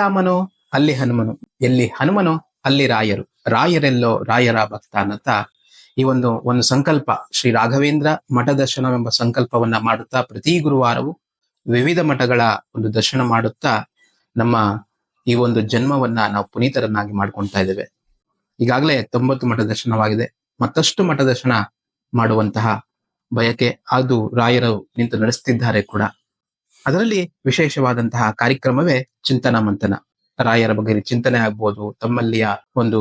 ಎಲ್ಲಿ ರಾಮನು ಅಲ್ಲಿ ಹನುಮನು. ಎಲ್ಲಿ ಹನುಮನು, ಅಲ್ಲಿ ರಾಯರು. ರಾಯರೆಲ್ಲೋ ರಾಯರ ಭಕ್ತ ಅನ್ನತ್ತ ಈ ಒಂದು ಒಂದು ಸಂಕಲ್ಪ ಶ್ರೀ ರಾಘವೇಂದ್ರ ಮಠ ದರ್ಶನವೆಂಬ ಸಂಕಲ್ಪವನ್ನ ಮಾಡುತ್ತಾ ಪ್ರತಿ ಗುರುವಾರವೂ ವಿವಿಧ ಮಠಗಳ ಒಂದು ದರ್ಶನ ಮಾಡುತ್ತಾ ನಮ್ಮ ಈ ಒಂದು ಜನ್ಮವನ್ನ ನಾವು ಪುನೀತರನ್ನಾಗಿ ಮಾಡ್ಕೊಳ್ತಾ ಇದ್ದೇವೆ. ಈಗಾಗಲೇ ತೊಂಬತ್ತು ಮಠ ದರ್ಶನವಾಗಿದೆ. ಮತ್ತಷ್ಟು ಮಠ ದರ್ಶನ ಮಾಡುವಂತಹ ಬಯಕೆ ಅದು ರಾಯರು ನಿಂತು ನಡೆಸ್ತಿದ್ದಾರೆ ಕೂಡ. ಅದರಲ್ಲಿ ವಿಶೇಷವಾದಂತಹ ಕಾರ್ಯಕ್ರಮವೇ ಚಿಂತನ ಮಂಥನ. ರಾಯರ ಬಗ್ಗೆ ಚಿಂತನೆ ಆಗ್ಬೋದು, ತಮ್ಮಲ್ಲಿಯ ಒಂದು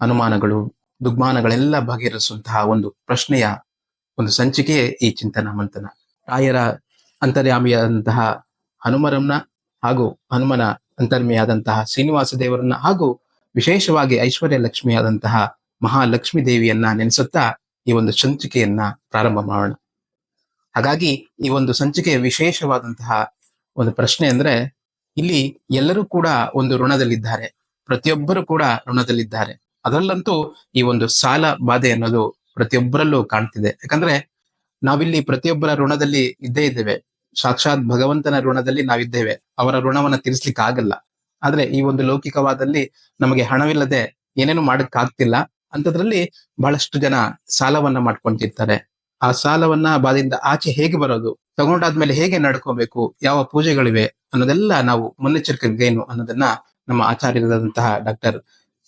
ಅನುಮಾನಗಳು, ದುಗ್ಮಾನಗಳೆಲ್ಲ ಬಗೆಹರಿಸುವಂತಹ ಒಂದು ಪ್ರಶ್ನೆಯ ಒಂದು ಸಂಚಿಕೆಯೇ ಈ ಚಿಂತನ ಮಂಥನ. ರಾಯರ ಅಂತರ್ಯಾಮಿಯಾದಂತಹ ಹನುಮರನ್ನ ಹಾಗೂ ಹನುಮನ ಅಂತರ್ಮಿಯಾದಂತಹ ಶ್ರೀನಿವಾಸ ದೇವರನ್ನ ಹಾಗೂ ವಿಶೇಷವಾಗಿ ಐಶ್ವರ್ಯ ಲಕ್ಷ್ಮಿಯಾದಂತಹ ಮಹಾಲಕ್ಷ್ಮಿ ದೇವಿಯನ್ನ ನೆನೆಸುತ್ತಾ ಈ ಒಂದು ಸಂಚಿಕೆಯನ್ನ ಪ್ರಾರಂಭ ಮಾಡೋಣ. ಹಾಗಾಗಿ ಈ ಒಂದು ಸಂಚಿಕೆಯ ವಿಶೇಷವಾದಂತಹ ಒಂದು ಪ್ರಶ್ನೆ ಅಂದ್ರೆ, ಇಲ್ಲಿ ಎಲ್ಲರೂ ಕೂಡ ಒಂದು ಋಣದಲ್ಲಿದ್ದಾರೆ. ಪ್ರತಿಯೊಬ್ಬರು ಕೂಡ ಋಣದಲ್ಲಿದ್ದಾರೆ. ಅದರಲ್ಲಂತೂ ಈ ಒಂದು ಸಾಲ ಬಾಧೆ ಅನ್ನೋದು ಪ್ರತಿಯೊಬ್ಬರಲ್ಲೂ ಕಾಣ್ತಿದೆ. ಯಾಕಂದ್ರೆ, ನಾವಿಲ್ಲಿ ಪ್ರತಿಯೊಬ್ಬರ ಋಣದಲ್ಲಿ ಇದ್ದೇ ಇದ್ದೇವೆ. ಸಾಕ್ಷಾತ್ ಭಗವಂತನ ಋಣದಲ್ಲಿ ನಾವಿದ್ದೇವೆ. ಅವರ ಋಣವನ್ನ ತೀರಿಸ್ಲಿಕ್ಕೆ ಆಗಲ್ಲ ಆದ್ರೆ ಈ ಒಂದು ಲೌಕಿಕವಾದಲ್ಲಿ ನಮಗೆ ಹಣವಿಲ್ಲದೆ ಏನೇನು ಮಾಡಕ್ಕಾಗ್ತಿಲ್ಲ. ಅಂತದ್ರಲ್ಲಿ ಬಹಳಷ್ಟು ಜನ ಸಾಲವನ್ನ ಮಾಡ್ಕೊಂತಿರ್ತಾರೆ. ಆ ಸಾಲವನ್ನ ಬಾದಿಂದ ಆಚೆ ಹೇಗೆ ಬರೋದು, ತಗೊಂಡಾದ್ಮೇಲೆ ಹೇಗೆ ನಡ್ಕೋಬೇಕು, ಯಾವ ಪೂಜೆಗಳಿವೆ ಅನ್ನೋದೆಲ್ಲ ನಾವು ಮುನ್ನೆಚ್ಚರಿಕೆಗೇನು ಅನ್ನೋದನ್ನ ನಮ್ಮ ಆಚಾರ್ಯರಾದಂತಹ ಡಾಕ್ಟರ್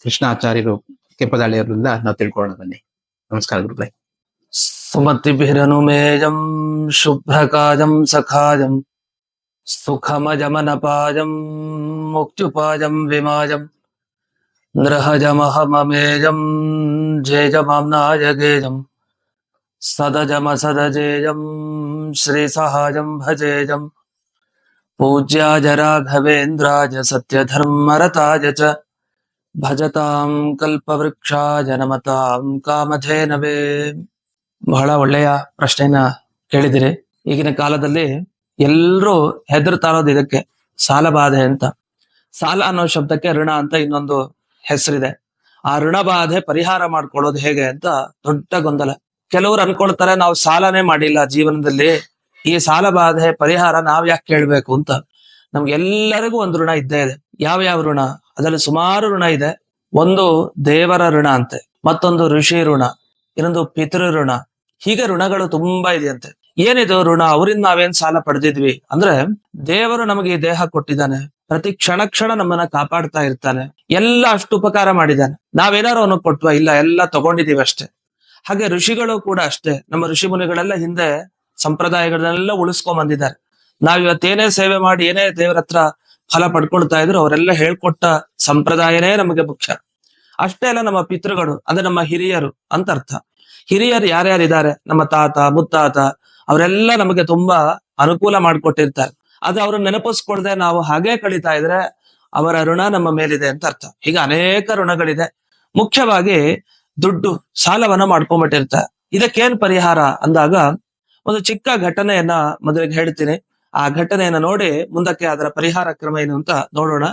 ಕೃಷ್ಣ ಆಚಾರ್ಯರು ಕೆಂಪದಾಳಿಯವರಿಂದ ನಾವು ತಿಳ್ಕೊಳ್ಳೋಣ ಬನ್ನಿ. ನಮಸ್ಕಾರ ಗುರುಗಳೇ. ಸುಮತಿಭಿರನುಮೇಜಂ ಸಖಾಯಂ ಸಖಾಜಂ ಸುಖಮಜಮನಪಾಯಂ ಮುಕ್ತ್ಯುಪಾಯಂ ವಿಮಾಯಂ ನೃಹಜಮಹಮಮೇಜಂ ಜೇಜಮಾಂನಾಯ ಗೇಜಂ सदजमसदजेजं श्रीसहाजं भजेजं पूज्याय राघवेन्द्राय सत्यधर्मरताय च ಭಜತಾಂ ಕಲ್ಪವೃಕ್ಷಾಯ ನಮತಾಂ ಕಾಮಧೇನವೇ ಬಹಳ ಒಳ್ಳೆಯ ಪ್ರಶ್ನೆನ ಕೇಳಿದಿರಿ ಈಗಿನ ಕಾಲದಲ್ಲಿ ಎಲ್ರೂ ಹೆದರ್ತಾ ಇರೋದು ಇದಕ್ಕೆ ಸಾಲ ಬಾಧೆ ಅಂತ ಸಾಲ ಅನ್ನೋ ಶಬ್ದಕ್ಕೆ ಋಣ ಅಂತ ಇನ್ನೊಂದು ಹೆಸರಿದೆ ಆ ಋಣ ಬಾಧೆ ಪರಿಹಾರ ಮಾಡ್ಕೊಳ್ಳೋದು ಹೇಗೆ ಅಂತ ದೊಡ್ಡ ಗೊಂದಲ ಕೆಲವರು ಅನ್ಕೊಳ್ತಾರೆ, ನಾವು ಸಾಲನೇ ಮಾಡಿಲ್ಲ ಜೀವನದಲ್ಲಿ. ಈ ಸಾಲ ಬಾಧೆ ಪರಿಹಾರ ನಾವ್ ಯಾಕೆ ಕೇಳ್ಬೇಕು ಅಂತ. ನಮ್ಗೆಲ್ಲರಿಗೂ ಒಂದು ಋಣ ಇದ್ದೇ ಇದೆ. ಯಾವ ಯಾವ ಋಣ? ಅದರಲ್ಲಿ ಸುಮಾರು ಋಣ ಇದೆ. ಒಂದು ದೇವರ ಋಣ ಅಂತೆ, ಮತ್ತೊಂದು ಋಷಿ ಋಣ, ಇನ್ನೊಂದು ಪಿತೃ ಋಣ. ಹೀಗೆ ಋಣಗಳು ತುಂಬಾ ಇದೆಯಂತೆ. ಏನಿದು ಋಣ? ಅವರಿಂದ ನಾವೇನ್ ಸಾಲ ಪಡೆದಿದ್ವಿ? ಅಂದ್ರೆ ದೇವರು ನಮಗೆ ಈ ದೇಹ ಕೊಟ್ಟಿದ್ದಾನೆ. ಪ್ರತಿ ಕ್ಷಣ ಕ್ಷಣ ನಮ್ಮನ್ನ ಕಾಪಾಡ್ತಾ ಇರ್ತಾನೆ. ಎಲ್ಲ ಅಷ್ಟು ಉಪಕಾರ ಮಾಡಿದ್ದಾನೆ. ನಾವೇನಾರು ಅವನು ಕೊಟ್ವಾ? ಇಲ್ಲ, ಎಲ್ಲ ತಗೊಂಡಿದೀವಿ ಅಷ್ಟೇ. ಹಾಗೆ ಋಷಿಗಳು ಕೂಡ ಅಷ್ಟೇ. ನಮ್ಮ ಋಷಿ ಮುನಿಗಳೆಲ್ಲ ಹಿಂದೆ ಸಂಪ್ರದಾಯಗಳನ್ನೆಲ್ಲ ಉಳಿಸ್ಕೊಂಡ್ ಬಂದಿದ್ದಾರೆ. ನಾವ್ ಇವತ್ತೇನೇ ಸೇವೆ ಮಾಡಿ, ಏನೇ ದೇವರ ಹತ್ರ ಫಲ ಪಡ್ಕೊಳ್ತಾ ಇದ್ರು ಅವರೆಲ್ಲ ಹೇಳ್ಕೊಟ್ಟ ಸಂಪ್ರದಾಯನೇ ನಮಗೆ ಮುಖ್ಯ. ಅಷ್ಟೇ ಅಲ್ಲ ನಮ್ಮ ಪಿತೃಗಳು, ಅಂದ್ರೆ ನಮ್ಮ ಹಿರಿಯರು ಅಂತ ಅರ್ಥ. ಹಿರಿಯರು ಯಾರ್ಯಾರಿದ್ದಾರೆ? ನಮ್ಮ ತಾತ, ಮುತ್ತಾತ, ಅವರೆಲ್ಲ ನಮಗೆ ತುಂಬಾ ಅನುಕೂಲ ಮಾಡಿಕೊಟ್ಟಿರ್ತಾರೆ. ಅದು ಅವ್ರನ್ನ ನೆನಪಿಸ್ಕೊಳ್ದೆ ನಾವು ಹಾಗೆ ಕಳೀತಾ ಇದ್ರೆ ಅವರ ಋಣ ನಮ್ಮ ಮೇಲಿದೆ ಅಂತ ಅರ್ಥ. ಹೀಗೆ ಅನೇಕ ಋಣಗಳಿದೆ. ಮುಖ್ಯವಾಗಿ ದುಡ್ಡು ಸಾಲವನ್ನ ಮಾಡ್ಕೊಂಡ್ಬಿಟ್ಟಿರ್ತಾರೆ ಇದಕ್ಕೇನ್ ಪರಿಹಾರ ಅಂದಾಗ ಒಂದು ಚಿಕ್ಕ ಘಟನೆಯನ್ನ ಮೊದಲಿಗೆ ಹೇಳ್ತೀನಿ. ಆ ಘಟನೆಯನ್ನ ನೋಡಿ ಮುಂದಕ್ಕೆ ಅದರ ಪರಿಹಾರ ಕ್ರಮ ಏನು ಅಂತ ನೋಡೋಣ.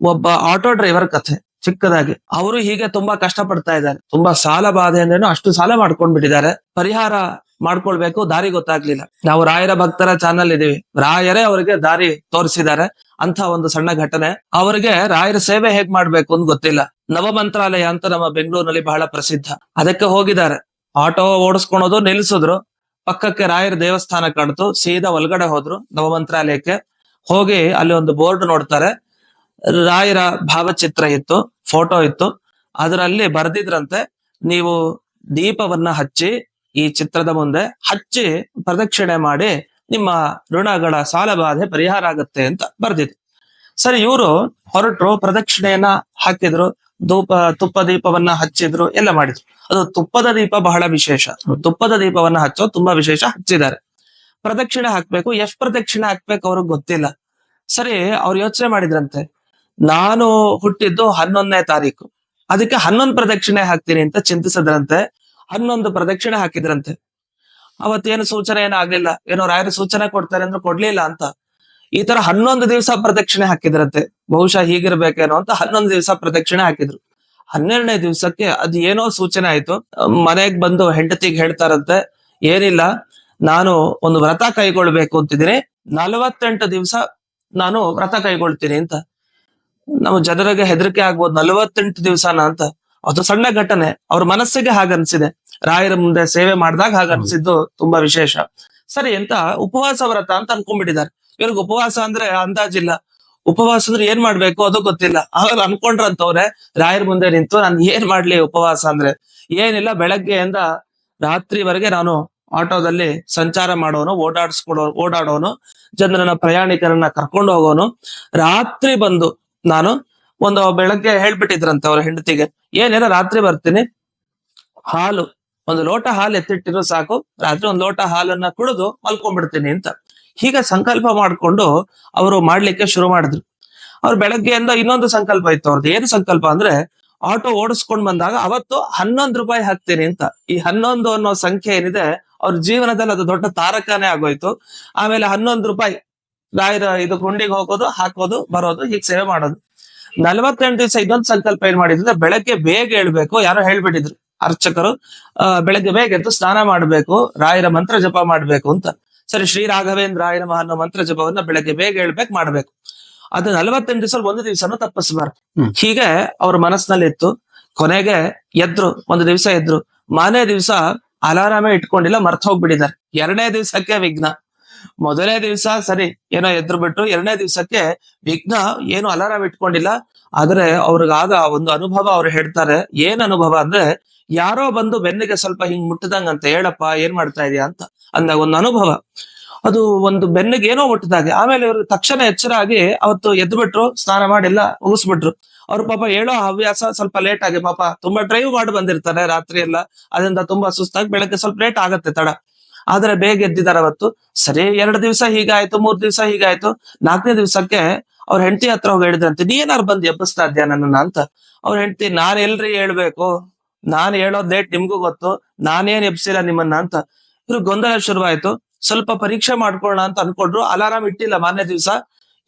ಒಬ್ಬ ಆಟೋ ಡ್ರೈವರ್ ಕಥೆ, ಚಿಕ್ಕದಾಗಿ. ಅವರು ಹೀಗೆ ತುಂಬಾ ಕಷ್ಟ ಪಡ್ತಾ ಇದ್ದಾರೆ. ತುಂಬಾ ಸಾಲ ಬಾಧೆ ಅಂದ್ರೇನು ಅಷ್ಟು ಸಾಲ ಮಾಡ್ಕೊಂಡ್ಬಿಟ್ಟಿದ್ದಾರೆ. ಪರಿಹಾರ ಮಾಡ್ಕೊಳ್ಬೇಕು, ದಾರಿ ಗೊತ್ತಾಗ್ಲಿಲ್ಲ. ನಾವು ರಾಯರ ಭಕ್ತರ ಚಾನಲ್ ಇದೀವಿ ರಾಯರೇ ಅವರಿಗೆ ದಾರಿ ತೋರಿಸಿದ್ದಾರೆ. ಅಂತ ಒಂದು ಸಣ್ಣ ಘಟನೆ. ಅವರಿಗೆ ರಾಯರ ಸೇವೆ ಹೇಗ್ ಮಾಡ್ಬೇಕು ಅಂತ ಗೊತ್ತಿಲ್ಲ. ನವಮಂತ್ರಾಲಯ ಅಂತ ನಮ್ಮ ಬೆಂಗಳೂರಿನಲ್ಲಿ ಬಹಳ ಪ್ರಸಿದ್ಧ. ಅದಕ್ಕೆ ಹೋಗಿದ್ದಾರೆ. ಆಟೋ ಓಡಿಸ್ಕೊಳೋದು ನಿಲ್ಸಿದ್ರು ಪಕ್ಕಕ್ಕೆ ರಾಯರ ದೇವಸ್ಥಾನ ಕಾಣ್ತು ಸೀದಾ ಒಳಗಡೆ ಹೋದ್ರು ನವಮಂತ್ರಾಲಯಕ್ಕೆ ಹೋಗಿ ಅಲ್ಲಿ ಒಂದು ಬೋರ್ಡ್ ನೋಡ್ತಾರೆ. ರಾಯರ ಭಾವಚಿತ್ರ ಇತ್ತು, ಫೋಟೋ ಇತ್ತು. ಅದರಲ್ಲಿ ಬರ್ದಿದ್ರಂತೆ, ನೀವು ದೀಪವನ್ನ ಹಚ್ಚಿ ಈ ಚಿತ್ರದ ಮುಂದೆ ಹಚ್ಚಿ ಪ್ರದಕ್ಷಿಣೆ ಮಾಡಿ ನಿಮ್ಮ ಋಣಗಳ ಸಾಲ ಬಾಧೆ ಪರಿಹಾರ ಆಗುತ್ತೆ ಅಂತ ಬರ್ದಿದ್ರು ಸರಿ, ಇವರು ಹೊರಟರು ಪ್ರದಕ್ಷಿಣೆಯನ್ನ ಹಾಕಿದ್ರು, ಧೂಪ, ತುಪ್ಪ ದೀಪವನ್ನ ಹಚ್ಚಿದ್ರು, ಎಲ್ಲ ಮಾಡಿದ್ರು. ಅದು ತುಪ್ಪದ ದೀಪ ಬಹಳ ವಿಶೇಷ. ತುಪ್ಪದ ದೀಪವನ್ನ ಹಚ್ಚೋ ತುಂಬಾ ವಿಶೇಷ ಹಚ್ಚಿದ್ದಾರೆ. ಪ್ರದಕ್ಷಿಣೆ ಹಾಕ್ಬೇಕು, ಎಷ್ಟ್ ಪ್ರದಕ್ಷಿಣೆ ಹಾಕ್ಬೇಕು ಅವ್ರಿಗೆ ಗೊತ್ತಿಲ್ಲ. ಸರಿ, ಅವ್ರು ಯೋಚನೆ ಮಾಡಿದ್ರಂತೆ, ನಾನು ಹುಟ್ಟಿದ್ದು ಹನ್ನೊಂದನೇ ತಾರೀಕು. ಅದಕ್ಕೆ ಹನ್ನೊಂದು ಪ್ರದಕ್ಷಿಣೆ ಹಾಕ್ತೀನಿ ಅಂತ ಚಿಂತಿಸಿದ್ರಂತೆ ಹನ್ನೊಂದು ಪ್ರದಕ್ಷಿಣೆ ಹಾಕಿದ್ರಂತೆ. ಅವತ್ತೇನು ಸೂಚನೆ ಏನೂ ಆಗ್ಲಿಲ್ಲ. ಏನೋ ರಾಯರು ಸೂಚನೆ ಕೊಡ್ತಾರೆ ಅಂದ್ರೆ ಕೊಡ್ಲಿಲ್ಲ ಅಂತ. ಈ ತರ ಹನ್ನೊಂದು ದಿವಸ ಪ್ರದಕ್ಷಿಣೆ ಹಾಕಿದ್ರಂತೆ. ಬಹುಶಃ ಹೀಗಿರ್ಬೇಕೇನೋ ಅಂತ ಹನ್ನೊಂದು ದಿವಸ ಪ್ರದಕ್ಷಿಣೆ ಹಾಕಿದ್ರು. ಹನ್ನೆರಡನೇ ದಿವಸಕ್ಕೆ ಅದ್ ಏನೋ ಸೂಚನೆ ಆಯ್ತು. ಮನೆಗ್ ಬಂದು ಹೆಂಡತಿಗೆ ಹೇಳ್ತಾರಂತೆ, ಏನಿಲ್ಲ, ನಾನು ಒಂದು ವ್ರತ ಕೈಗೊಳ್ಬೇಕು ಅಂತಿದ್ದೀನಿ. ನಲವತ್ತೆಂಟು ದಿವಸ ನಾನು ವ್ರತ ಕೈಗೊಳ್ತೀನಿ ಅಂತ. ನಮ್ಮ ಜನರಿಗೆ ಹೆದರಿಕೆ ಆಗ್ಬೋದು, ನಲವತ್ತೆಂಟು ದಿವಸನ ಅಂತ. ಅದು ಸಣ್ಣ ಘಟನೆ. ಅವ್ರ ಮನಸ್ಸಿಗೆ ಹಾಗನ್ಸಿದೆ. ರಾಯರ ಮುಂದೆ ಸೇವೆ ಮಾಡಿದಾಗ ಹಾಗನ್ಸಿದ್ದು ತುಂಬಾ ವಿಶೇಷ. ಸರಿ ಅಂತ ಉಪವಾಸ ವ್ರತ ಅಂತ ಅನ್ಕೊಂಡ್ಬಿಟ್ಟಿದ್ದಾರೆ. ಇವ್ರಿಗೆ ಉಪವಾಸ ಅಂದ್ರೆ ಅಂದಾಜಿಲ್ಲ ಉಪವಾಸ ಅಂದ್ರೆ ಏನ್ ಮಾಡ್ಬೇಕು ಅದು ಗೊತ್ತಿಲ್ಲ. ಆವಾಗ ಅನ್ಕೊಂಡ್ರಂತವ್ರೆ ರಾಯರ ಮುಂದೆ ನಿಂತು ನಾನು ಏನ್ ಮಾಡ್ಲಿ ಉಪವಾಸ ಅಂದ್ರೆ? ಏನಿಲ್ಲ ಬೆಳಗ್ಗೆಯಿಂದ ರಾತ್ರಿವರೆಗೆ ನಾನು ಆಟೋದಲ್ಲಿ ಸಂಚಾರ ಮಾಡೋನು ಓಡಾಡಿಸ್ಕೊಡೋ ಓಡಾಡೋನು ಜನರನ್ನ ಪ್ರಯಾಣಿಕರನ್ನ ಕರ್ಕೊಂಡು ಹೋಗೋನು. ರಾತ್ರಿ ಬಂದು ನಾನು ಒಂದು ಬೆಳಗ್ಗೆ ಹೇಳ್ಬಿಟ್ಟಿದ್ರಂತ ಅವ್ರ ಹೆಂಡತಿಗೆ ಏನಿಲ್ಲ ರಾತ್ರಿ ಬರ್ತೀನಿ. ಹಾಲು ಒಂದು ಲೋಟ ಹಾಲು ಎತ್ತಿಟ್ಟಿರೋ ಸಾಕು. ರಾತ್ರಿ ಒಂದು ಲೋಟ ಹಾಲನ್ನ ಕುಡಿದು ಮಲ್ಕೊಂಡ್ಬಿಡ್ತೀನಿ ಅಂತ. ಹೀಗೆ ಸಂಕಲ್ಪ ಮಾಡ್ಕೊಂಡು ಅವರು ಮಾಡ್ಲಿಕ್ಕೆ ಶುರು ಮಾಡಿದ್ರು. ಅವ್ರು ಬೆಳಗ್ಗೆಯಿಂದ ಇನ್ನೊಂದು ಸಂಕಲ್ಪ ಇತ್ತು ಅವ್ರದ್ದು ಏನು ಸಂಕಲ್ಪ ಅಂದ್ರೆ ಆಟೋ ಓಡಿಸ್ಕೊಂಡ್ ಬಂದಾಗ ಅವತ್ತು ಹನ್ನೊಂದು ರೂಪಾಯಿ ಹಾಕ್ತೀನಿ ಅಂತ. ಈ ಹನ್ನೊಂದು ಅನ್ನೋ ಸಂಖ್ಯೆ ಏನಿದೆ, ಅವ್ರ ಜೀವನದಲ್ಲಿ ಅದು ದೊಡ್ಡ ತಾರಕನೇ ಆಗೋಯ್ತು. ಆಮೇಲೆ ಹನ್ನೊಂದು ರೂಪಾಯಿ ರಾಯರ ಇದು ಗುಂಡಿಗೆ ಹೋಗೋದು, ಹಾಕೋದು, ಬರೋದು, ಹೀಗೆ ಸೇವೆ ಮಾಡೋದು. ನಲ್ವತ್ತೆಂಟು ದಿವಸ ಇನ್ನೊಂದು ಸಂಕಲ್ಪ ಏನ್ ಮಾಡಿದ್ರೆ ಬೆಳಗ್ಗೆ ಬೇಗ ಹೇಳ್ಬೇಕು ಯಾರೋ ಹೇಳ್ಬಿಟ್ಟಿದ್ರು. ಅರ್ಚಕರು ಬೆಳಗ್ಗೆ ಬೇಗ ಎದ್ದು ಸ್ನಾನ ಮಾಡ್ಬೇಕು ರಾಯರ ಮಂತ್ರ ಜಪ ಮಾಡ್ಬೇಕು ಅಂತ. ಸರಿ ಶ್ರೀ ರಾಘವೇಂದ್ರ ರಾಯರ ಅನ್ನೋ ಮಂತ್ರ ಜಪವನ್ನ ಬೆಳಗ್ಗೆ ಬೇಗ ಹೇಳ್ಬೇಕು ಮಾಡ್ಬೇಕು. ಅದು ನಲವತ್ತೆಂಟು ದಿವಸ ಒಂದು ದಿವಸನೂ ತಪ್ಪಿಸಬಾರ್ದು. ಹೀಗೆ ಅವ್ರ ಮನಸ್ಸಿನಲ್ಲಿ ಇತ್ತು. ಕೊನೆಗೆ ಎದ್ರು ಒಂದು ದಿವಸ ಎದ್ರು. ಮಾನೇ ದಿವಸ ಅಲಾರಾಮೇ ಇಟ್ಕೊಂಡಿಲ್ಲ ಮರ್ತ ಹೋಗ್ಬಿಟ್ಟಿದ್ದಾರೆ. ಎರಡನೇ ದಿವಸಕ್ಕೆ ವಿಘ್ನ. ಮೊದಲನೇ ದಿವಸ ಸರಿ ಏನೋ ಎದ್ರು ಬಿಟ್ರು ಎರಡನೇ ದಿವಸಕ್ಕೆ ವಿಘ್ನ ಏನು ಅಲಾರಾಮ್ ಇಟ್ಕೊಂಡಿಲ್ಲ. ಆದ್ರೆ ಅವ್ರಿಗಾಗ ಒಂದು ಅನುಭವ ಅವ್ರು ಹೇಳ್ತಾರೆ. ಏನ್ ಅನುಭವ ಅಂದ್ರೆ ಯಾರೋ ಬಂದು ಬೆನ್ನಿಗೆ ಸ್ವಲ್ಪ ಹಿಂಗ್ ಮುಟ್ಟದಂಗಂತ ಹೇಳಪ್ಪ, ಏನ್ ಮಾಡ್ತಾ ಇದೀಯ ಅಂತ ಅಂದಾಗ ಒಂದು ಅನುಭವ. ಅದು ಒಂದು ಬೆನ್ನಿಗೆ ಏನೋ ಮುಟ್ಟದಾಗೆ, ಆಮೇಲೆ ಇವರು ತಕ್ಷಣ ಎಚ್ಚರ ಆಗಿ ಅವತ್ತು ಎದ್ದು ಬಿಟ್ರು ಸ್ನಾನ ಮಾಡಿಲ್ಲ, ಮುಗಿಸ್ಬಿಟ್ರು. ಅವ್ರ ಪಾಪ ಹೇಳೋ ಹವ್ಯಾಸ ಸ್ವಲ್ಪ ಲೇಟ್ ಆಗಿ, ಪಾಪ ತುಂಬಾ ಡ್ರೈವ್ ಮಾಡಿ ಬಂದಿರ್ತಾರೆ ರಾತ್ರಿ ಎಲ್ಲ. ಅದರಿಂದ ತುಂಬಾ ಸುಸ್ತಾಗಿ ಬೆಳಗ್ಗೆ ಸ್ವಲ್ಪ ಲೇಟ್ ಆಗತ್ತೆ ತಡ. ಆದ್ರೆ ಬೇಗ ಎದ್ದಿದ್ದಾರೆ ಅವತ್ತು. ಸರಿ, ಎರಡು ದಿವಸ ಹೀಗಾಯ್ತು, ಮೂರ್ ದಿವಸ ಹೀಗಾಯ್ತು. ನಾಲ್ಕನೇ ದಿವಸಕ್ಕೆ ಅವ್ರ ಹೆಂಡತಿ ಹತ್ರ ಹೋಗಿ ಹೇಳಿದ್ರಂತೆ ನೀ ಏನಾರು ಬಂದು ಎಬ್ಬಿಸ್ತಾ ಇದ್ಯಾ ನನ್ನನ್ನ? ಅಂತ. ಅವ್ರ ಹೆಂಡತಿ, ನಾನ್ ಎಲ್ರಿ ಹೇಳ್ಬೇಕು ನಾನ್ ಹೇಳೋದ್ ಲೇಟ್ ನಿಮ್ಗೂ ಗೊತ್ತು. ನಾನೇನ್ ಎಬ್ಸಿಲ್ಲ ನಿಮ್ಮನ್ನ ಅಂತ. ಇವ್ರು ಗೊಂದಲ ಶುರುವಾಯ್ತು. ಸ್ವಲ್ಪ ಪರೀಕ್ಷೆ ಮಾಡ್ಕೊಳ್ಳೋಣ ಅಂತ ಅನ್ಕೊಂಡ್ರು. ಅಲಾರಾಮ್ ಇಟ್ಟಿಲ್ಲ ಮಾನ್ಯ ದಿವಸ.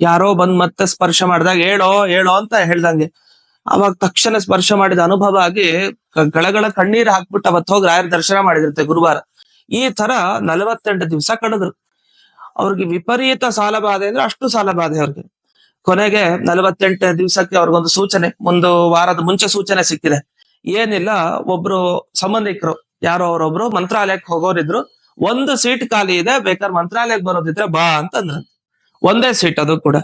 ಯಾರೋ ಬಂದ್ ಮತ್ತೆ ಸ್ಪರ್ಶ ಮಾಡಿದಾಗ, ಹೇಳೋ ಹೇಳೋ ಅಂತ ಹೇಳ್ದಂಗೆ. ಅವಾಗ ತಕ್ಷಣ ಸ್ಪರ್ಶ ಮಾಡಿದ ಅನುಭವ ಆಗಿ ಗಳಗಳ ಕಣ್ಣೀರ್ ಹಾಕ್ಬಿಟ್ಟು ಅವತ್ ಹೋಗಿ ರಾಯರ ದರ್ಶನ ಮಾಡಿದಿರುತ್ತೆ ಗುರುವಾರ. ಈ ತರ ನಲವತ್ತೆಂಟು ದಿವಸ ಕಳೆದ್ರು. ಅವ್ರಿಗೆ ವಿಪರೀತ ಸಾಲ ಬಾಧೆ ಅಂದ್ರೆ ಅಷ್ಟು ಸಾಲ ಬಾಧೆ ಅವ್ರಿಗೆ. ಕೊನೆಗೆ ನಲವತ್ತೆಂಟು ದಿವಸಕ್ಕೆ ಅವ್ರಿಗೊಂದು ಸೂಚನೆ. ಒಂದು ವಾರದ ಮುಂಚೆ ಸೂಚನೆ ಸಿಕ್ಕಿದೆ. ಏನಿಲ್ಲ, ಒಬ್ರು ಸಂಬಂಧಿಕರು, ಯಾರೋ ಅವರೊಬ್ರು ಮಂತ್ರಾಲಯಕ್ಕೆ ಹೋಗೋರಿದ್ರು, ಒಂದು ಸೀಟ್ ಖಾಲಿ ಇದೆ, ಬೇಕಾದ್ರೆ ಮಂತ್ರಾಲಯಕ್ಕೆ ಬರೋದಿದ್ರೆ ಬಾ ಅಂತಂದ್ರ. ಒಂದೇ ಸೀಟ್ ಅದು ಕೂಡ.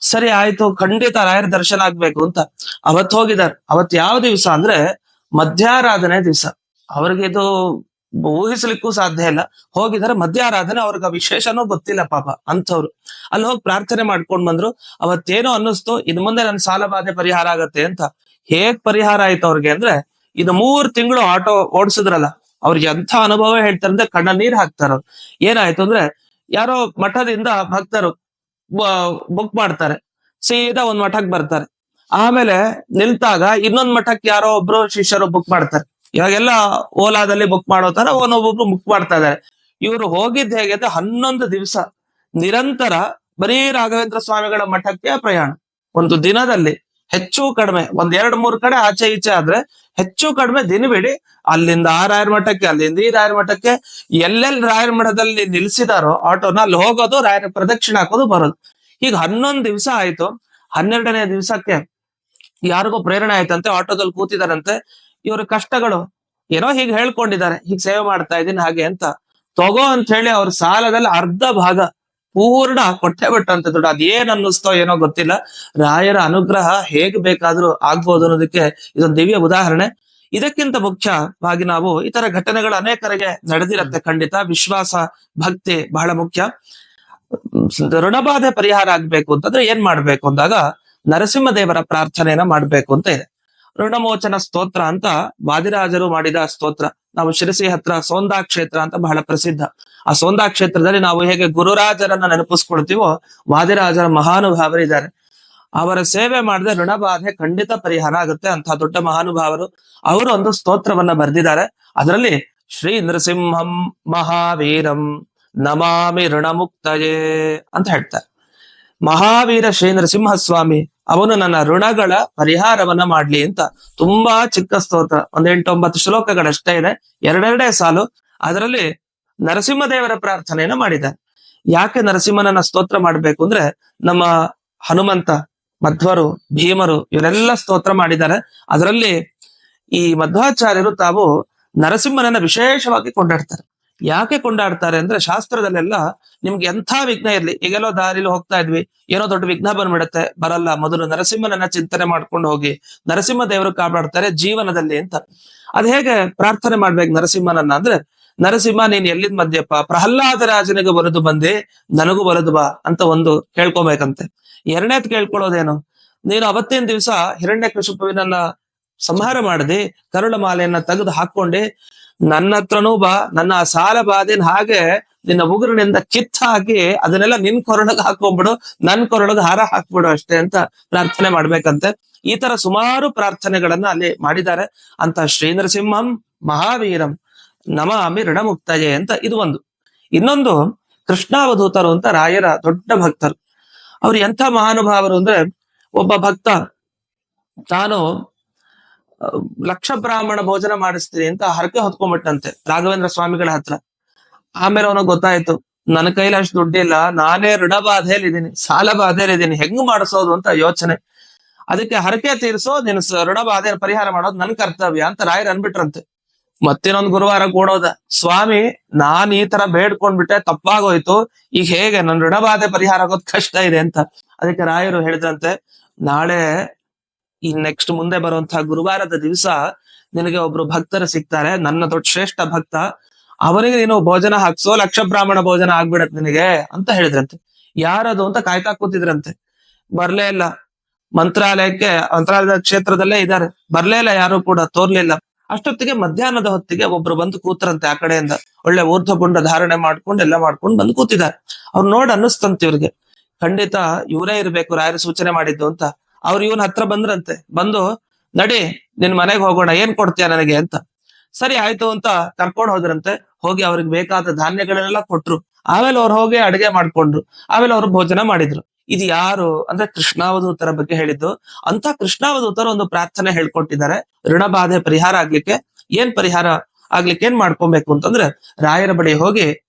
ಸರಿ, ಆಯ್ತು, ಖಂಡಿತ ರಾಯರ ದರ್ಶನ ಆಗ್ಬೇಕು ಅಂತ. ಅವತ್ ಹೋಗಿದಾರ ಅವತ್ ಯಾವ ದಿವಸ ಅಂದ್ರೆ ಮಧ್ಯಾರಾಧನೆ ದಿವಸ. ಅವ್ರಿಗೆ ಇದು ಊಹಿಸ್ಲಿಕ್ಕೂ ಸಾಧ್ಯ ಇಲ್ಲ. ಹೋಗಿದಾರೆ ಮಧ್ಯಾರಾಧನೆ ಅವ್ರಿಗೆ ವಿಶೇಷನೂ ಗೊತ್ತಿಲ್ಲ ಪಾಪ, ಅಂಥವ್ರು. ಅಲ್ಲಿ ಹೋಗಿ ಪ್ರಾರ್ಥನೆ ಮಾಡ್ಕೊಂಡ್ ಬಂದ್ರು. ಅವತ್ತೇನೋ ಅನ್ನಿಸ್ತು ಇನ್ ಮುಂದೆ ನನ್ನ ಸಾಲ ಬಾಧೆ ಪರಿಹಾರ ಆಗತ್ತೆ ಅಂತ. ಹೇಗ್ ಪರಿಹಾರ ಆಯ್ತು ಅವ್ರಿಗೆ ಅಂದ್ರೆ, ಇದು ಮೂರ್ ತಿಂಗಳು ಆಟೋ ಓಡಿಸಿದ್ರಲ್ಲ, ಅವ್ರಿಗೆ ಎಂಥ ಅನುಭವ ಹೇಳ್ತಾರೆ ಅಂದ್ರೆ ಕಣ್ಣ ನೀರ್ ಹಾಕ್ತಾರ ಏನಾಯ್ತು ಅಂದ್ರೆ, ಯಾರೋ ಮಠದಿಂದ ಭಕ್ತರು ಬುಕ್ ಮಾಡ್ತಾರೆ, ಸೀದಾ ಒಂದ್ ಮಠಕ್ ಬರ್ತಾರೆ. ಆಮೇಲೆ ನಿಲ್ತಾಗ ಇನ್ನೊಂದ್ ಮಠಕ್ಕೆ ಯಾರೋ ಒಬ್ರು ಶಿಷ್ಯರು ಬುಕ್ ಮಾಡ್ತಾರೆ. ಇವಾಗೆಲ್ಲ ಓಲಾದಲ್ಲಿ ಬುಕ್ ಮಾಡೋ ತರ ಒಬ್ಬೊಬ್ರು ಬುಕ್ ಮಾಡ್ತಾ ಇದಾರೆ ಇವರು ಹೋಗಿದ್ ಹೇಗೆ ಅಂದ್ರೆ ಹನ್ನೊಂದು ದಿವಸ ನಿರಂತರ ಬರೀ ರಾಘವೇಂದ್ರ ಸ್ವಾಮಿಗಳ ಮಠಕ್ಕೆ ಪ್ರಯಾಣ. ಒಂದು ದಿನದಲ್ಲಿ ಹೆಚ್ಚು ಕಡಿಮೆ, ಒಂದ್ ಎರಡ್ ಮೂರ್ ಕಡೆ ಆಚೆ ಈಚೆ ಆದ್ರೆ ಹೆಚ್ಚು ಕಡಿಮೆ ದಿನವಿಡಿ ಅಲ್ಲಿಂದ ಆ ರಾಯರ ಮಠಕ್ಕೆ, ಅಲ್ಲಿಂದ ಈ ರಾಯರ ಮಠಕ್ಕೆ ಎಲ್ಲೆಲ್ಲಿ ರಾಯರ ಮಠದಲ್ಲಿ ನಿಲ್ಸಿದಾರೋ ಆಟೋನ ಅಲ್ಲಿ ಹೋಗೋದು, ರಾಯರ ಪ್ರದಕ್ಷಿಣೆ ಹಾಕೋದು, ಬರೋದು. ಈಗ ಹನ್ನೊಂದ್ ದಿವಸ ಆಯ್ತು. ಹನ್ನೆರಡನೇ ದಿವಸಕ್ಕೆ ಯಾರಿಗೂ ಪ್ರೇರಣೆ ಆಯ್ತಂತೆ, ಆಟೋದಲ್ಲಿ ಕೂತಿದಾರಂತೆ. ಇವ್ರ ಕಷ್ಟಗಳು ಏನೋ ಹೀಗೆ ಹೇಳ್ಕೊಂಡಿದ್ದಾರೆ. ಹೀಗೆ ಸೇವೆ ಮಾಡ್ತಾ ಇದೀನಿ ಹಾಗೆ ಅಂತ. ತಗೋ ಅಂತ ಹೇಳಿ ಅವ್ರ ಸಾಲದಲ್ಲಿ ಅರ್ಧ ಭಾಗ ಪೂರ್ಣ ಕೊಟ್ಟೆ ಬಿಟ್ಟಂತ ದುಡ್ಡು ಅದೇನ್ ಅನ್ನಿಸ್ತೋ ಏನೋ ಗೊತ್ತಿಲ್ಲ. ರಾಯರ ಅನುಗ್ರಹ ಹೇಗ್ ಬೇಕಾದ್ರೂ ಆಗ್ಬೋದು ಅನ್ನೋದಕ್ಕೆ ಇದೊಂದು ದಿವ್ಯ ಉದಾಹರಣೆ. ಇದಕ್ಕಿಂತ ಮುಖ್ಯವಾಗಿ ನಾವು ಇತರ ಘಟನೆಗಳು ಅನೇಕರಿಗೆ ನಡೆದಿರತ್ತೆ ಖಂಡಿತ. ವಿಶ್ವಾಸ, ಭಕ್ತಿ ಬಹಳ ಮುಖ್ಯ. ಋಣಬಾಧೆ ಪರಿಹಾರ ಆಗ್ಬೇಕು ಅಂತಂದ್ರೆ ಏನ್ ಮಾಡ್ಬೇಕು ಅಂದಾಗ ನರಸಿಂಹದೇವರ ಪ್ರಾರ್ಥನೆಯನ್ನ ಮಾಡ್ಬೇಕು ಅಂತ ಇದೆ. ಋಣಮೋಚನ ಸ್ತೋತ್ರ ಅಂತ ವಾದಿರಾಜರು ಮಾಡಿದ ಸ್ತೋತ್ರ. ನಾವು ಶಿರಸಿ ಹತ್ರ ಸೋಂದಾ ಕ್ಷೇತ್ರ ಅಂತ ಬಹಳ ಪ್ರಸಿದ್ಧ. ಆ ಸೋಂದಾ ಕ್ಷೇತ್ರದಲ್ಲಿ ನಾವು ಹೇಗೆ ಗುರುರಾಜರನ್ನ ನೆನಪಿಸ್ಕೊಳ್ತೀವೋ, ವಾದಿರಾಜರ ಮಹಾನುಭಾವರಿದ್ದಾರೆ. ಅವರ ಸೇವೆ ಮಾಡಿದ್ರೆ ಋಣಬಾಧೆ ಖಂಡಿತ ಪರಿಹಾರ ಆಗುತ್ತೆ. ಅಂತ ದೊಡ್ಡ ಮಹಾನುಭಾವರು ಅವರು ಒಂದು ಸ್ತೋತ್ರವನ್ನ ಬರೆದಿದ್ದಾರೆ. ಅದರಲ್ಲಿ ಶ್ರೀ ನೃಸಿಂಹಂ ಮಹಾವೀರಂ ನಮಾಮಿ ಋಣಮುಕ್ತಯೇ ಅಂತ ಹೇಳ್ತಾರೆ. ಮಹಾವೀರ ಶ್ರೀ ನರಸಿಂಹ ಸ್ವಾಮಿ ಅವನು ನನ್ನ ಋಣಗಳ ಪರಿಹಾರವನ್ನ ಮಾಡ್ಲಿ ಅಂತ. ತುಂಬಾ ಚಿಕ್ಕ ಸ್ತೋತ್ರ. ಒಂದ್ ಎಂಟೊಂಬತ್ತು ಶ್ಲೋಕಗಳಷ್ಟೇ ಇದೆ. ಎರಡೆರಡೇ ಸಾಲು. ಅದರಲ್ಲಿ ನರಸಿಂಹದೇವರ ಪ್ರಾರ್ಥನೆಯನ್ನ ಮಾಡಿದ್ದಾರೆ. ಯಾಕೆ ನರಸಿಂಹನನ್ನ ಸ್ತೋತ್ರ ಮಾಡ್ಬೇಕು ಅಂದ್ರೆ ನಮ್ಮ ಹನುಮಂತ, ಮಧ್ವರು, ಭೀಮರು ಇವರೆಲ್ಲ ಸ್ತೋತ್ರ ಮಾಡಿದ್ದಾರೆ. ಅದರಲ್ಲಿ ಈ ಮಧ್ವಾಚಾರ್ಯರು ತಾವು ನರಸಿಂಹನನ್ನ ವಿಶೇಷವಾಗಿ ಕೊಂಡಾಡ್ತಾರೆ. ಯಾಕೆ ಕೊಂಡಾಡ್ತಾರೆ ಅಂದ್ರೆ ಶಾಸ್ತ್ರದಲ್ಲೆಲ್ಲ ನಿಮ್ಗೆ ಎಂಥ ವಿಘ್ನ ಇರ್ಲಿ, ಈಗೆಲ್ಲೋ ದಾರಿಲಿ ಹೋಗ್ತಾ ಇದ್ವಿ, ಏನೋ ದೊಡ್ಡ ವಿಘ್ನ ಬಂದ್ಬಿಡುತ್ತೆ, ಬರಲ್ಲ, ಮೊದಲು ನರಸಿಂಹನನ್ನ ಚಿಂತನೆ ಮಾಡ್ಕೊಂಡು ಹೋಗಿ, ನರಸಿಂಹ ದೇವರು ಕಾಪಾಡ್ತಾರೆ ಜೀವನದಲ್ಲಿ ಅಂತ. ಅದ್ ಹೇಗೆ ಪ್ರಾರ್ಥನೆ ಮಾಡ್ಬೇಕು ನರಸಿಂಹನನ್ನ ಅಂದ್ರೆ, ನರಸಿಂಹ, ನೀನ್ ಎಲ್ಲಿದ್ ಮಧ್ಯಪ್ಪ ಪ್ರಹ್ಲಾದ ರಾಜನಿಗೆ ಬರೆದು ಬಂದೆ, ನನಗೂ ಬರೆದು ಬಾ ಅಂತ ಒಂದು ಕೇಳ್ಕೊಬೇಕಂತೆ. ಎರಡನೇದ್ ಕೇಳ್ಕೊಳ್ಳೋದೇನು? ನೀನು ಅವತ್ತಿನ ದಿವಸ ಹಿರಣ್ಯ ಕೃಷಿಪುವಿನನ್ನ ಸಂಹಾರ ಮಾಡದೆ, ಕರುಳ ಮಾಲೆಯನ್ನ ತೆಗೆದು ಹಾಕೊಂಡೆ ನನ್ನ ಹತ್ರನೂ ಬಾ, ನನ್ನ ಸಾಲ ಬಾಧೆನ ಹಾಗೆ ನಿನ್ನ ಉಗುರಿನಿಂದ ಕಿತ್ ಹಾಕಿ ಅದನ್ನೆಲ್ಲ ನಿನ್ ಕೊರಳಗ್ ಹಾಕೊಂಡ್ಬಿಡು ನನ್ ಕೊರಳಗ್ ಹಾರ ಹಾಕ್ಬಿಡು ಅಷ್ಟೇ ಅಂತ ಪ್ರಾರ್ಥನೆ ಮಾಡ್ಬೇಕಂತೆ. ಈ ತರ ಸುಮಾರು ಪ್ರಾರ್ಥನೆಗಳನ್ನ ಅಲ್ಲಿ ಮಾಡಿದ್ದಾರೆ. ಅಂತ ಶ್ರೀ ನರಸಿಂಹಂ ಮಹಾವೀರಂ ನಮಾಮಿ ಋಣಮುಕ್ತಯೇ ಅಂತ ಇದು ಒಂದು. ಇನ್ನೊಂದು, ಕೃಷ್ಣಾವಧೂತರು ಅಂತ ರಾಯರ ದೊಡ್ಡ ಭಕ್ತರು. ಅವ್ರು ಎಂಥ ಮಹಾನುಭಾವರು ಅಂದ್ರೆ, ಒಬ್ಬ ಭಕ್ತ, ತಾನು ಲಕ್ಷ ಬ್ರಾಹ್ಮಣ ಭೋಜನ ಮಾಡಿಸ್ತೀರಿ ಅಂತ ಹರಕೆ ಹೊತ್ಕೊಂಡ್ಬಿಟ್ಟಂತೆ ರಾಘವೇಂದ್ರ ಸ್ವಾಮಿಗಳ ಹತ್ರ. ಆಮೇಲೆ ಅವನಿಗೆ ಗೊತ್ತಾಯ್ತು, ನನ್ನ ಕೈಲಿ ಅಷ್ಟು ದುಡ್ಡಿಲ್ಲ, ನಾನೇ ಋಣ ಇದೀನಿ ಸಾಲ ಬಾಧೆಯಲ್ಲಿ ಇದ್ದೀನಿ ಹೆಂಗ್ ಮಾಡಿಸೋದು ಅಂತ ಯೋಚನೆ. ಅದಕ್ಕೆ ಹರಕೆ ತೀರಿಸೋ, ನಿನ್ ಋಣ ಪರಿಹಾರ ಮಾಡೋದು ನನ್ ಕರ್ತವ್ಯ ಅಂತ ರಾಯರ್ ಅನ್ಬಿಟ್ರಂತೆ. ಮತ್ತಿನ್ನೊಂದ್ ಗುರುವಾರ ಕೂಡೋದ. ಸ್ವಾಮಿ, ನಾನ್ ಈ ತರ ಬೇಡ್ಕೊಂಡ್ಬಿಟ್ಟೆ, ತಪ್ಪಾಗೋಯ್ತು. ಈಗ ಹೇಗೆ? ನನ್ ಋಣ ಬಾಧೆ ಪರಿಹಾರ ಆಗೋದ್ ಕಷ್ಟ ಇದೆ ಅಂತ. ಅದಕ್ಕೆ ರಾಯರು ಹೇಳಿದ್ರಂತೆ, ನಾಳೆ ಈ ನೆಕ್ಸ್ಟ್ ಮುಂದೆ ಬರುವಂತಹ ಗುರುವಾರದ ದಿವಸ ನಿನಗೆ ಒಬ್ರು ಭಕ್ತರು ಸಿಗ್ತಾರೆ, ನನ್ನ ದೊಡ್ಡ ಶ್ರೇಷ್ಠ ಭಕ್ತ. ಅವರಿಗೆ ನೀನು ಭೋಜನ ಹಾಕ್ಸೋ ಲಕ್ಷ ಬ್ರಾಹ್ಮಣ ಭೋಜನ ಆಗ್ಬಿಡತ್ ನಿನಗೆ ಅಂತ ಹೇಳಿದ್ರಂತೆ. ಯಾರದು ಅಂತ ಕಾಯ್ತಾ ಕೂತಿದ್ರಂತೆ. ಬರ್ಲೇ ಇಲ್ಲ. ಮಂತ್ರಾಲಯಕ್ಕೆ, ಮಂತ್ರಾಲಯದ ಕ್ಷೇತ್ರದಲ್ಲೇ ಇದ್ದಾರೆ. ಬರ್ಲೇ ಇಲ್ಲ, ಯಾರು ಕೂಡ ತೋರ್ಲಿಲ್ಲ. ಅಷ್ಟೊತ್ತಿಗೆ ಮಧ್ಯಾಹ್ನದ ಹೊತ್ತಿಗೆ ಒಬ್ರು ಬಂದು ಕೂತರಂತೆ ಆ ಕಡೆಯಿಂದ. ಒಳ್ಳೆ ಊರ್ಧ್ವಪುಂಡ ಧಾರಣೆ ಮಾಡ್ಕೊಂಡು, ಎಲ್ಲ ಮಾಡ್ಕೊಂಡು ಬಂದು ಕೂತಿದ್ದಾರೆ. ಅವ್ರು ನೋಡ್ ಅನ್ನಿಸ್ತಂತ ಇವ್ರಿಗೆ. ಖಂಡಿತ ಇವರೇ ಇರ್ಬೇಕು, ರಾಯರು ಸೂಚನೆ ಮಾಡಿದ್ದು ಅಂತ. ಅವ್ರು ಇವನ್ ಹತ್ರ ಬಂದ್ರಂತೆ. ಬಂದು, ನಡಿ, ನಿನ್ ಮನೆಗೆ ಹೋಗೋಣ, ಏನ್ ಕೊಡ್ತೀಯ ನನಗೆ? ಅಂತ. ಸರಿ, ಆಯ್ತು ಅಂತ ಕರ್ಕೊಂಡು ಹೋದ್ರಂತೆ. ಹೋಗಿ ಅವ್ರಿಗೆ ಬೇಕಾದ ಧಾನ್ಯಗಳನ್ನೆಲ್ಲ ಕೊಟ್ರು. ಆಮೇಲೆ ಅವ್ರು ಹೋಗಿ ಅಡಿಗೆ ಮಾಡ್ಕೊಂಡ್ರು. ಆಮೇಲೆ ಅವ್ರು ಭೋಜನ ಮಾಡಿದ್ರು. ಇದು ಯಾರು ಅಂದ್ರೆ ಕೃಷ್ಣಾವಧೂತರ ಬಗ್ಗೆ ಹೇಳಿದ್ದು. ಅಂತ ಕೃಷ್ಣಾವಧೂತರ ಒಂದು ಪ್ರಾರ್ಥನೆ ಹೇಳ್ಕೊಟ್ಟಿದ್ದಾರೆ. ಋಣಬಾಧೆ ಪರಿಹಾರ ಆಗ್ಲಿಕ್ಕೆ ಏನ್ ಪರಿಹಾರ ಆಗ್ಲಿಕ್ಕೆ ಏನ್ ಮಾಡ್ಕೊಬೇಕು ಅಂತಂದ್ರೆ ರಾಯರ ಬಳಿ ಹೋಗಿ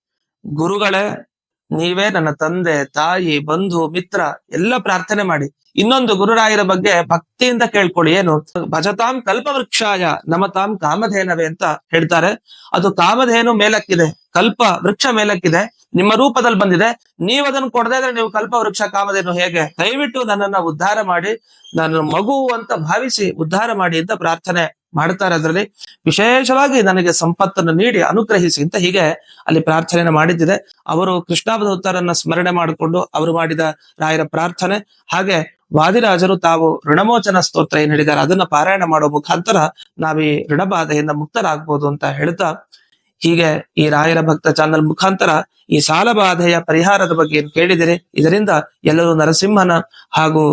ಗುರುಗಳೇ ನೀವೇ ನನ್ನ ತಂದೆ, ತಾಯಿ, ಬಂಧು, ಮಿತ್ರ ಎಲ್ಲ ಪ್ರಾರ್ಥನೆ ಮಾಡಿ. ಇನ್ನೊಂದು ಗುರುರಾಯರ ಬಗ್ಗೆ ಭಕ್ತಿಯಿಂದ ಕೇಳ್ಕೊಳ್ಳಿ. ಏನು? ಭಜತಾಂ ಕಲ್ಪವೃಕ್ಷಾಯ ನಮತಾಂ ಕಾಮಧೇನವೇ ಅಂತ ಹೇಳ್ತಾರೆ. ಅದು ಕಾಮಧೇನು ಮೇಲಕ್ಕಿದೆ, ಕಲ್ಪ ವೃಕ್ಷ ಮೇಲಕ್ಕಿದೆ, ನಿಮ್ಮ ರೂಪದಲ್ಲಿ ಬಂದಿದೆ. ನೀವು ಅದನ್ನು ಕೊಡದೇ ಇದ್ರೆ ನೀವು ಕಲ್ಪ ವೃಕ್ಷ ಕಾಮಧೇನು ಹೇಗೆ? ದಯವಿಟ್ಟು ನನ್ನನ್ನ ಉದ್ಧಾರ ಮಾಡಿ, ನನ್ನ ಮಗು ಅಂತ ಭಾವಿಸಿ ಉದ್ಧಾರ ಮಾಡಿ ಅಂತ ಪ್ರಾರ್ಥನೆ ಮಾಡ್ತಾರೆ ಅದರಲ್ಲಿ ವಿಶೇಷವಾಗಿ ನನಗೆ ಸಂಪತ್ತನ್ನು ನೀಡಿ ಅನುಗ್ರಹಿಸಿ ಅಂತ ಹೀಗೆ ಅಲ್ಲಿ ಪ್ರಾರ್ಥನೆಯನ್ನು ಮಾಡಿದ್ದಿದೆ. ಅವರು ಕೃಷ್ಣಾವಧೂತರನ್ನ ಸ್ಮರಣೆ ಮಾಡಿಕೊಂಡು ಅವರು ಮಾಡಿದ ರಾಯರ ಪ್ರಾರ್ಥನೆ. ಹಾಗೆ ವಾದಿರಾಜರು ತಾವು ಋಣಮೋಚನ ಸ್ತೋತ್ರ ಏನ್ ಹೇಳಿದ್ದಾರೆ, ಅದನ್ನ ಪಾರಾಯಣ ಮಾಡೋ ಮುಖಾಂತರ ನಾವೀ ಋಣಬಾಧೆಯಿಂದ ಮುಕ್ತರಾಗ್ಬೋದು ಅಂತ ಹೇಳ್ತಾ ಹೀಗೆ ಈ ರಾಯರ ಭಕ್ತ ಚಾನಲ್ ಮುಖಾಂತರ ಈ ಸಾಲ ಬಾಧೆಯ ಪರಿಹಾರದ ಬಗ್ಗೆ ಏನು ಕೇಳಿದಿರಿ? ಇದರಿಂದ ಎಲ್ಲರೂ ನರಸಿಂಹನ ಹಾಗೂ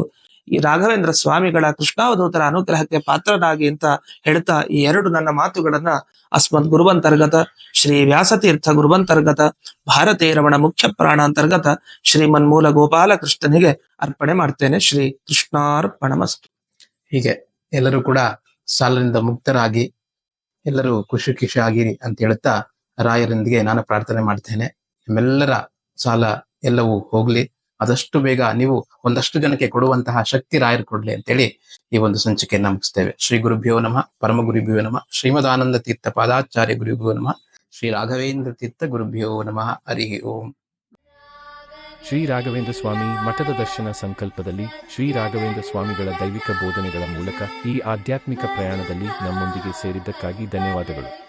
ಈ ರಾಘವೇಂದ್ರ ಸ್ವಾಮಿಗಳ ಕೃಷ್ಣಾವಧೂತರ ಅನುಗ್ರಹಕ್ಕೆ ಪಾತ್ರರಾಗಿ ಅಂತ ಹೇಳ್ತಾ ಈ ಎರಡು ನನ್ನ ಮಾತುಗಳನ್ನ ಅಸ್ಮದ್ ಗುರುವಂತರ್ಗತ ಶ್ರೀ ವ್ಯಾಸತೀರ್ಥ ಗುರುವಂತರ್ಗತ ಭಾರತೀಯ ರಮಣ ಮುಖ್ಯ ಪ್ರಾಣಾಂತರ್ಗತ ಶ್ರೀಮನ್ ಮೂಲ ಗೋಪಾಲಕೃಷ್ಣನಿಗೆ ಅರ್ಪಣೆ ಮಾಡ್ತೇನೆ. ಶ್ರೀ ಕೃಷ್ಣಾರ್ಪಣಮಸ್ತು. ಹೀಗೆ ಎಲ್ಲರೂ ಕೂಡ ಸಾಲದಿಂದ ಮುಕ್ತರಾಗಿ, ಎಲ್ಲರೂ ಖುಷಿ ಖುಷಿ ಆಗಿರಿ ಅಂತ ಹೇಳ್ತಾ ರಾಯರೊಂದಿಗೆ ನಾನು ಪ್ರಾರ್ಥನೆ ಮಾಡ್ತೇನೆ. ನಿಮ್ಮೆಲ್ಲರ ಸಾಲ ಎಲ್ಲವೂ ಹೋಗ್ಲಿ. ಆದಷ್ಟು ಬೇಗ ನೀವು ಒಂದಷ್ಟು ಜನಕ್ಕೆ ಕೊಡುವಂತಹ ಶಕ್ತಿ ರಾಯರು ಕೊಡ್ಲಿ ಅಂತೇಳಿ ಈ ಒಂದು ಸಂಚಿಕೆ ಮುಗಿಸ್ತೇವೆ. ಶ್ರೀ ಗುರುಭ್ಯೋ ನಮಃ. ಪರಮ ಗುರುಭ್ಯೋ ನಮಃ. ಶ್ರೀಮದಾನಂದ ತೀರ್ಥ ಪಾದಾಚಾರ್ಯ ಗುರುಭ್ಯೋ ನಮಃ. ಶ್ರೀ ರಾಘವೇಂದ್ರ ತೀರ್ಥ ಗುರುಭ್ಯೋ ನಮಃ. ಹರಿ ಓಂ. ಶ್ರೀ ರಾಘವೇಂದ್ರ ಸ್ವಾಮಿ ಮಠದ ದರ್ಶನ ಸಂಕಲ್ಪದಲ್ಲಿ ಶ್ರೀ ರಾಘವೇಂದ್ರ ಸ್ವಾಮಿಗಳ ದೈವಿಕ ಬೋಧನೆಗಳ ಮೂಲಕ ಈ ಆಧ್ಯಾತ್ಮಿಕ ಪ್ರಯಾಣದಲ್ಲಿ ನಮ್ಮೊಂದಿಗೆ ಸೇರಿದ್ದಕ್ಕಾಗಿ ಧನ್ಯವಾದಗಳು.